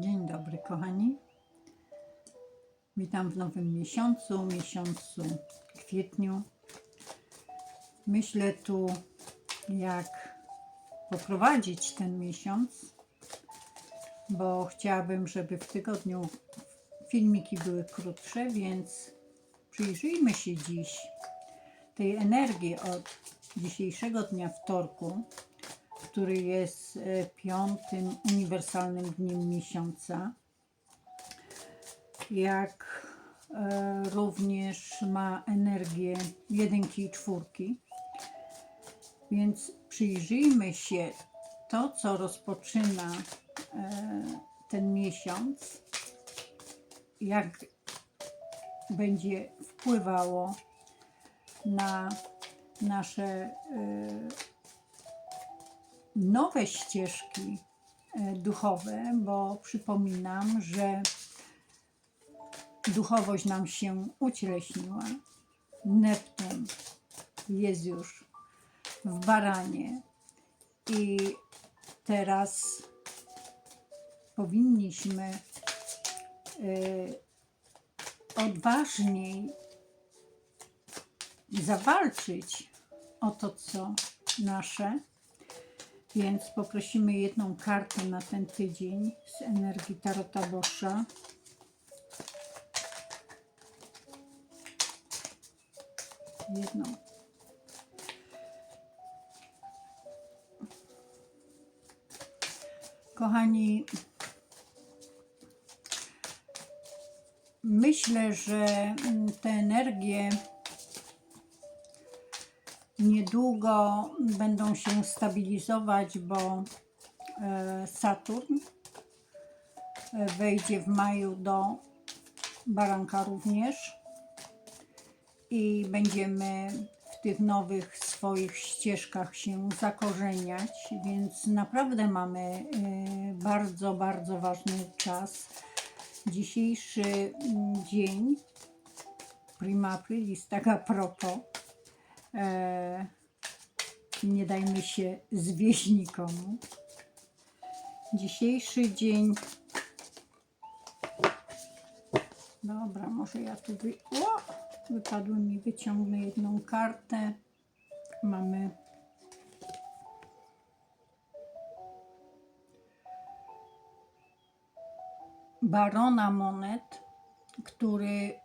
Dzień dobry, kochani. Witam w nowym miesiącu, miesiącu kwietniu. Myślę tu, jak poprowadzić ten miesiąc, bo chciałabym, żeby w tygodniu filmiki były krótsze, więc przyjrzyjmy się dziś tej energii od dzisiejszego dnia wtorku, który jest e, piątym uniwersalnym dniem miesiąca, jak e, również ma energię jedynki i czwórki. Więc przyjrzyjmy się to, co rozpoczyna e, ten miesiąc, jak będzie wpływało na nasze nowe ścieżki e, duchowe, bo przypominam, że duchowość nam się ucieleśniła. Neptun jest już w baranie i teraz powinniśmy e, odważniej zawalczyć o to, co nasze. Więc poprosimy jedną kartę na ten tydzień z energii Tarota Boscha. Jedną. Kochani, myślę, że te energie niedługo będą się stabilizować, bo e, Saturn e, wejdzie w maju do baranka również i będziemy w tych nowych swoich ścieżkach się zakorzeniać, więc naprawdę mamy e, bardzo, bardzo ważny czas. Dzisiejszy mm, dzień, prima aprilis, tak a propos, E, nie dajmy się zwieść nikomu. Dzisiejszy dzień. Dobra, może ja tu wy... o! wypadły mi, wyciągnę jedną kartę. Mamy barona monet, który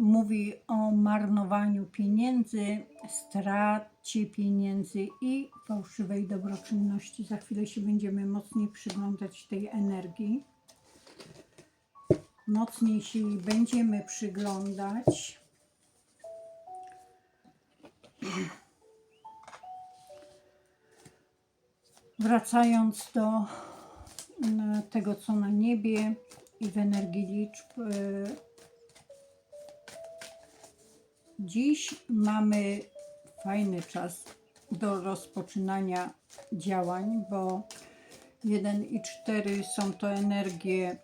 mówi o marnowaniu pieniędzy, stracie pieniędzy i fałszywej dobroczynności. Za chwilę się będziemy mocniej przyglądać tej energii. Mocniej się jej będziemy przyglądać. Wracając do mm, tego, co na niebie i w energii liczb, y, Dziś mamy fajny czas do rozpoczynania działań, bo 1 i 4 są to energie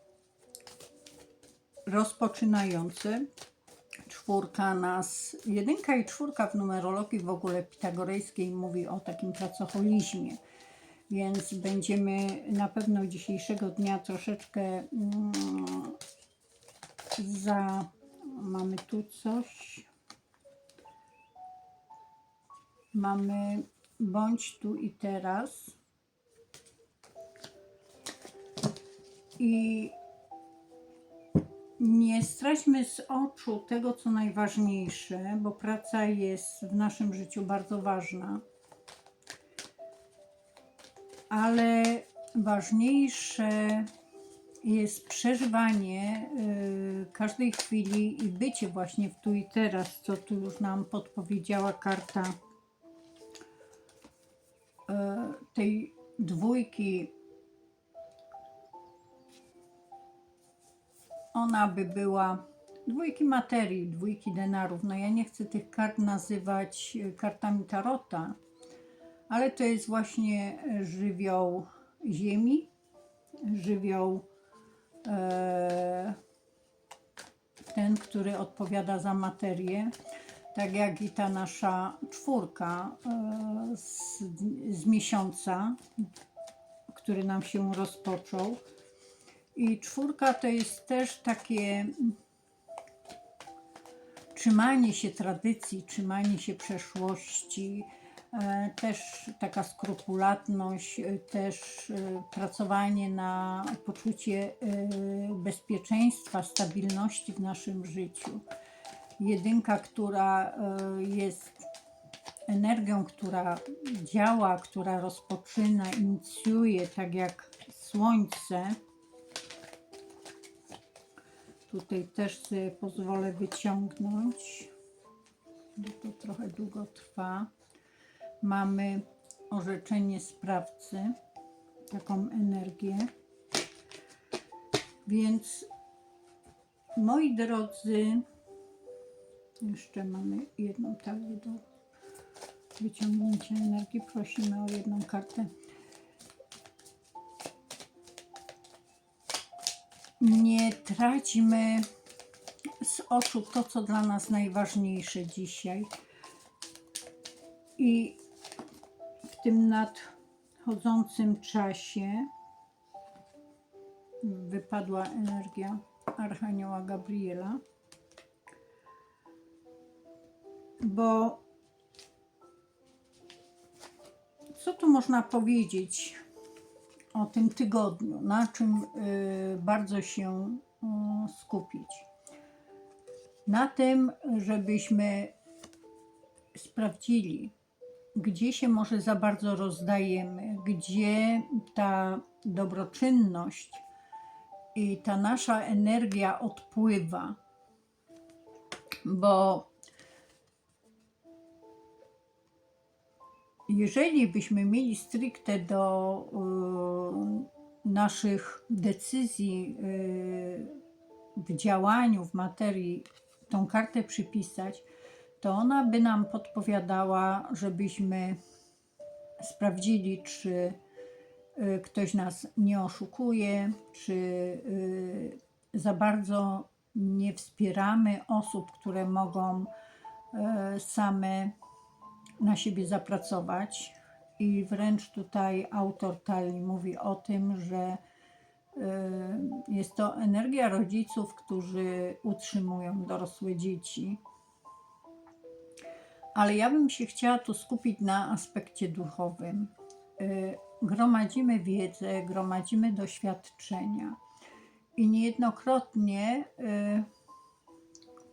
rozpoczynające. Czwórka nas, jedynka i czwórka w numerologii w ogóle pitagorejskiej mówi o takim pracoholizmie, więc będziemy na pewno dzisiejszego dnia troszeczkę mm, za. Mamy tu coś. Mamy bądź tu i teraz. I nie straćmy z oczu tego, co najważniejsze, bo praca jest w naszym życiu bardzo ważna. Ale ważniejsze jest przeżywanie y, każdej chwili i bycie właśnie w tu i teraz, co tu już nam podpowiedziała karta tej dwójki. Ona by była dwójki materii, dwójki denarów. No ja nie chcę tych kart nazywać e, kartami tarota, ale to jest właśnie żywioł ziemi, żywioł e, ten, który odpowiada za materię, tak jak i ta nasza czwórka e, z, z miesiąca, który nam się rozpoczął. I czwórka to jest też takie trzymanie się tradycji, trzymanie się przeszłości, e, też taka skrupulatność, e, też pracowanie na poczucie bezpieczeństwa, stabilności w naszym życiu. Jedynka, która e, jest energią, która działa, która rozpoczyna, inicjuje, tak jak słońce. Tutaj też sobie pozwolę wyciągnąć, bo to trochę długo trwa. Mamy orzeczenie sprawcy, taką energię. Więc moi drodzy, jeszcze mamy jedną talię do wyciągnięcia energii. Prosimy o jedną kartę. Nie traćmy z oczu to, co dla nas najważniejsze dzisiaj. I w tym nadchodzącym czasie wypadła energia Archanioła Gabriela, bo co tu można powiedzieć o tym tygodniu? Na czym y, bardzo się y, skupić? Na tym, żebyśmy sprawdzili, gdzie się może za bardzo rozdajemy, gdzie ta dobroczynność i ta nasza energia odpływa, bo jeżeli byśmy mieli stricte do y, naszych decyzji y, w działaniu, w materii tą kartę przypisać, to ona by nam podpowiadała, żebyśmy sprawdzili, czy y, ktoś nas nie oszukuje, czy za bardzo nie wspieramy osób, które mogą same na siebie zapracować. I wręcz tutaj autor talii mówi o tym, że y, jest to energia rodziców, którzy utrzymują dorosłe dzieci. Ale ja bym się chciała tu skupić na aspekcie duchowym. Y, Gromadzimy wiedzę, gromadzimy doświadczenia i niejednokrotnie y,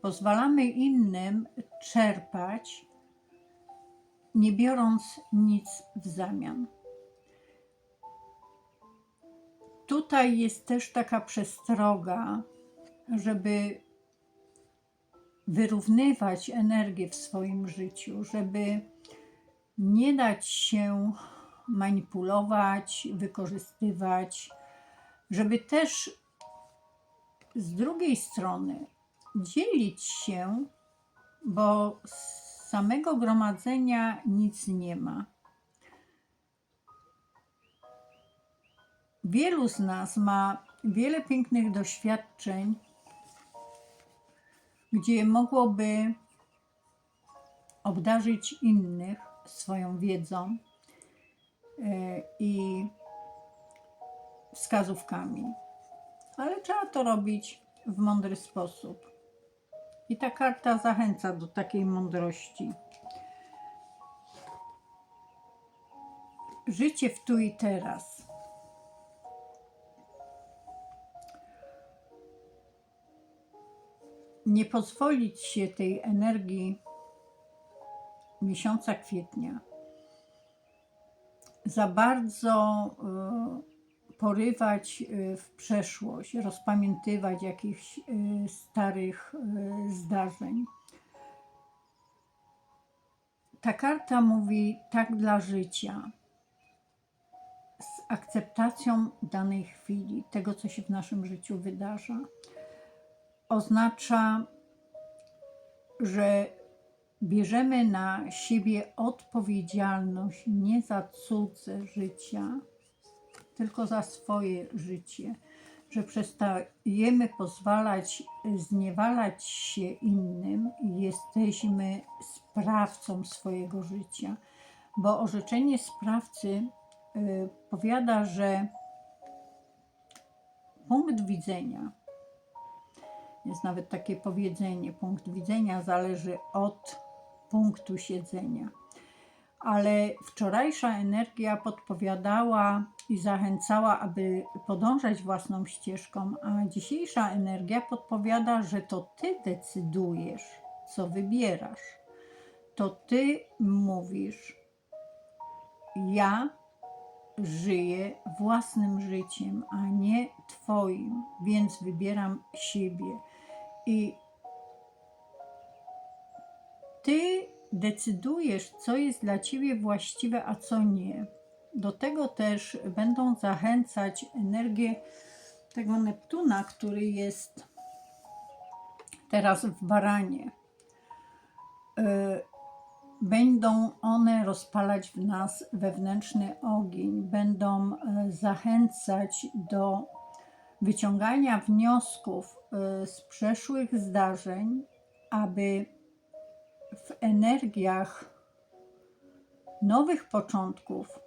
pozwalamy innym czerpać, nie biorąc nic w zamian. Tutaj jest też taka przestroga, żeby wyrównywać energię w swoim życiu, żeby nie dać się manipulować, wykorzystywać, żeby też z drugiej strony dzielić się, bo z samego gromadzenia nic nie ma. Wielu z nas ma wiele pięknych doświadczeń, gdzie mogłoby obdarzyć innych swoją wiedzą e, i wskazówkami. Ale trzeba to robić w mądry sposób. I ta karta zachęca do takiej mądrości. Życie w tu i teraz. Nie pozwolić się tej energii miesiąca kwietnia za bardzo y, porywać y, w przeszłość, rozpamiętywać jakichś y, starych y, zdarzeń. Ta karta mówi tak dla życia, z akceptacją danej chwili, tego, co się w naszym życiu wydarza. Oznacza, że bierzemy na siebie odpowiedzialność nie za cudze życia, tylko za swoje życie, że przestajemy pozwalać zniewalać się innym i jesteśmy sprawcą swojego życia, bo orzeczenie sprawcy y, powiada, że punkt widzenia. Jest nawet takie powiedzenie: punkt widzenia zależy od punktu siedzenia. Ale wczorajsza energia podpowiadała i zachęcała, aby podążać własną ścieżką, a dzisiejsza energia podpowiada, że to ty decydujesz, co wybierasz. To ty mówisz: Ja żyję własnym życiem, a nie Twoim, więc wybieram siebie. I Ty decydujesz, co jest dla Ciebie właściwe, a co nie. Do tego też będą zachęcać energię tego Neptuna, który jest teraz w baranie. E, Będą one rozpalać w nas wewnętrzny ogień, będą e, zachęcać do wyciągania wniosków e, z przeszłych zdarzeń, aby w energiach nowych początków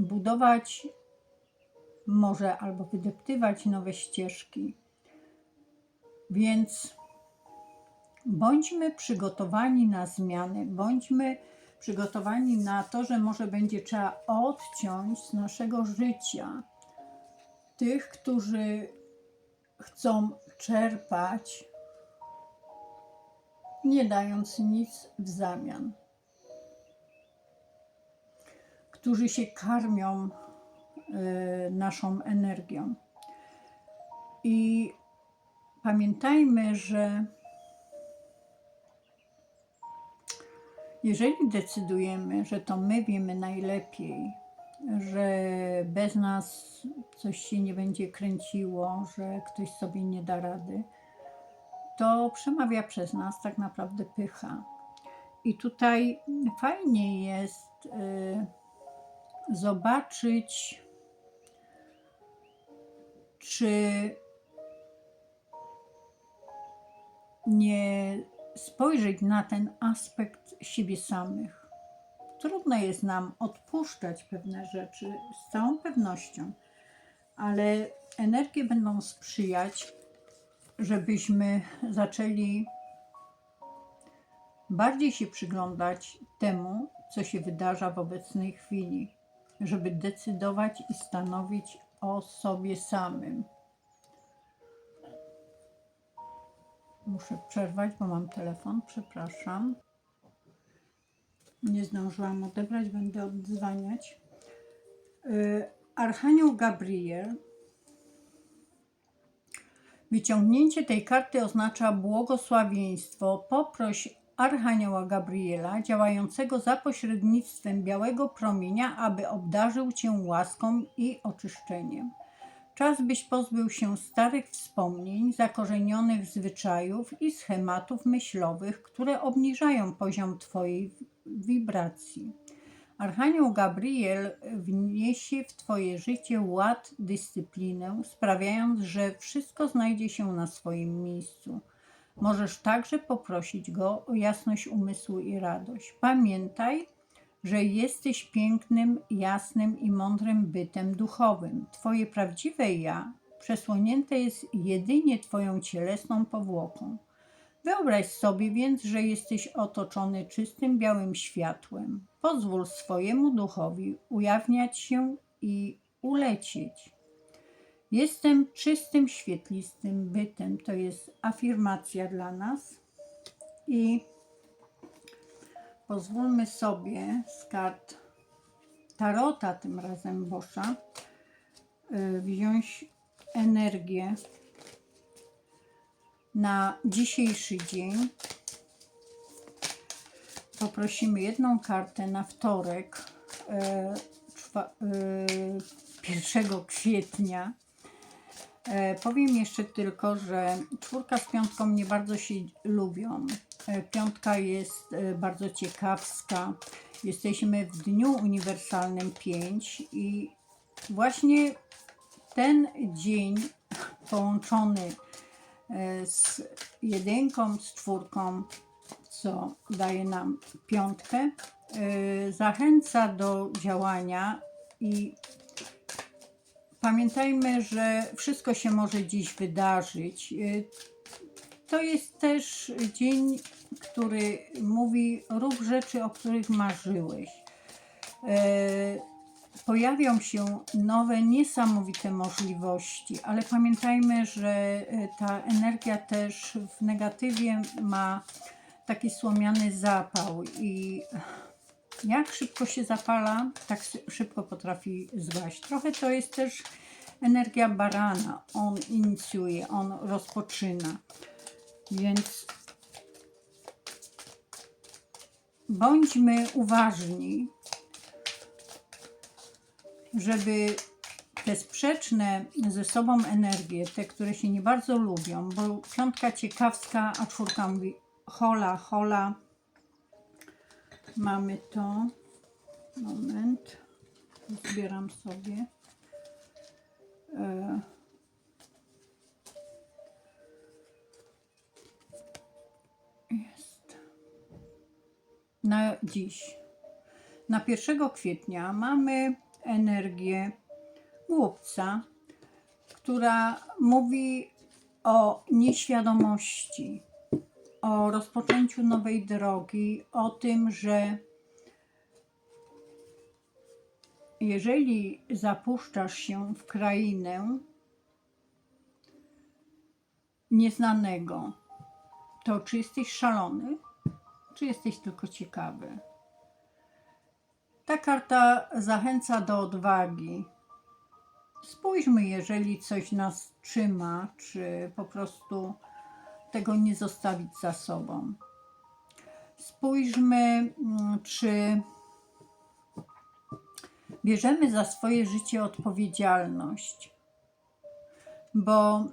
budować może albo wydeptywać nowe ścieżki. Więc bądźmy przygotowani na zmiany, bądźmy przygotowani na to, że może będzie trzeba odciąć z naszego życia tych, którzy chcą czerpać, nie dając nic w zamian, którzy się karmią y, naszą energią. I pamiętajmy, że Jeżeli decydujemy, że to my wiemy najlepiej, że bez nas coś się nie będzie kręciło, że ktoś sobie nie da rady, to przemawia przez nas tak naprawdę pycha. I tutaj fajnie jest y, zobaczyć, czy nie spojrzeć na ten aspekt siebie samych. Trudno jest nam odpuszczać pewne rzeczy z całą pewnością, ale energie będą sprzyjać, żebyśmy zaczęli bardziej się przyglądać temu, co się wydarza w obecnej chwili, żeby decydować i stanowić o sobie samym. Muszę przerwać, bo mam telefon. Przepraszam. Nie zdążyłam odebrać, będę oddzwaniać. Y, Archanioł Gabriel. Wyciągnięcie tej karty oznacza błogosławieństwo. Poproś Archanioła Gabriela, działającego za pośrednictwem białego promienia, aby obdarzył cię łaską i oczyszczeniem. Czas byś pozbył się starych wspomnień, zakorzenionych zwyczajów i schematów myślowych, które obniżają poziom Twojej wibracji. Archanioł Gabriel wniesie w Twoje życie ład, dyscyplinę, sprawiając, że wszystko znajdzie się na swoim miejscu. Możesz także poprosić go o jasność umysłu i radość. Pamiętaj, że jesteś pięknym, jasnym i mądrym bytem duchowym. Twoje prawdziwe ja przesłonięte jest jedynie Twoją cielesną powłoką. Wyobraź sobie więc, że jesteś otoczony czystym białym światłem. Pozwól swojemu duchowi ujawniać się i ulecieć. Jestem czystym, świetlistym bytem. To jest afirmacja dla nas. I pozwólmy sobie z kart Tarota, tym razem Boscha, y, wziąć energię na dzisiejszy dzień. Poprosimy jedną kartę na wtorek, y, 1 kwietnia. E, Powiem jeszcze tylko, że czwórka z piątką nie bardzo się lubią. E, Piątka jest e, bardzo ciekawska. Jesteśmy w Dniu Uniwersalnym 5 i właśnie ten dzień połączony z jedynką, z czwórką, co daje nam piątkę, zachęca do działania i pamiętajmy, że wszystko się może dziś wydarzyć. Y, To jest też dzień, który mówi: rób rzeczy, o których marzyłeś. E, Pojawią się nowe, niesamowite możliwości, ale pamiętajmy, że e, ta energia też w negatywie ma taki słomiany zapał i jak szybko się zapala, tak szybko potrafi zgaść. Trochę to jest też energia barana. On inicjuje, on rozpoczyna. Więc bądźmy uważni, żeby te sprzeczne ze sobą energie, te, które się nie bardzo lubią, bo piątka ciekawska, a czwórka mówi hola, hola. Mamy to. Moment. Zbieram sobie. E, Jest. Na dziś. Na 1 kwietnia mamy energię głupca, która mówi o nieświadomości, o rozpoczęciu nowej drogi, o tym, że jeżeli zapuszczasz się w krainę nieznanego, to czy jesteś szalony, czy jesteś tylko ciekawy? Ta karta zachęca do odwagi. Spójrzmy, jeżeli coś nas trzyma, czy po prostu tego nie zostawić za sobą. Spójrzmy, mm, czy bierzemy za swoje życie odpowiedzialność, bo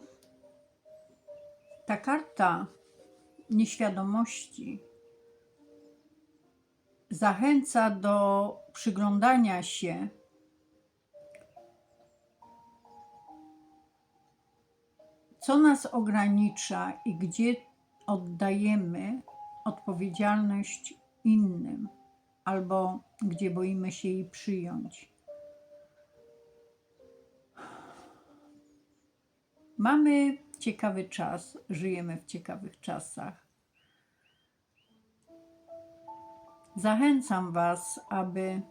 ta karta nieświadomości zachęca do przyglądania się co nas ogranicza i gdzie oddajemy odpowiedzialność innym, albo gdzie boimy się jej przyjąć. Mamy ciekawy czas, żyjemy w ciekawych czasach. Zachęcam Was, aby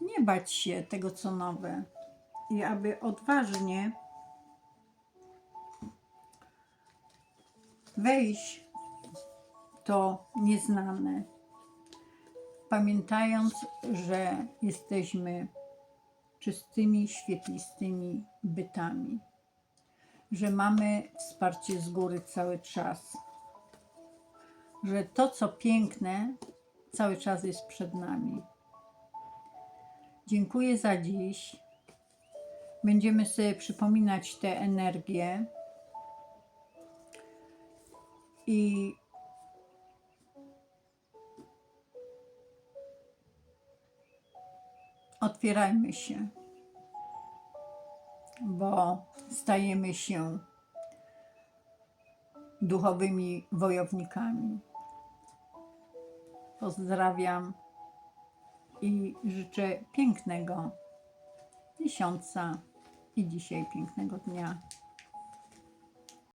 nie bać się tego, co nowe i aby odważnie wejść w to nieznane, pamiętając, że jesteśmy czystymi, świetlistymi bytami, że mamy wsparcie z góry cały czas, że to, co piękne, cały czas jest przed nami. Dziękuję za dziś. Będziemy sobie przypominać te energie i otwierajmy się, bo stajemy się duchowymi wojownikami. Pozdrawiam i życzę pięknego miesiąca i dzisiaj pięknego dnia.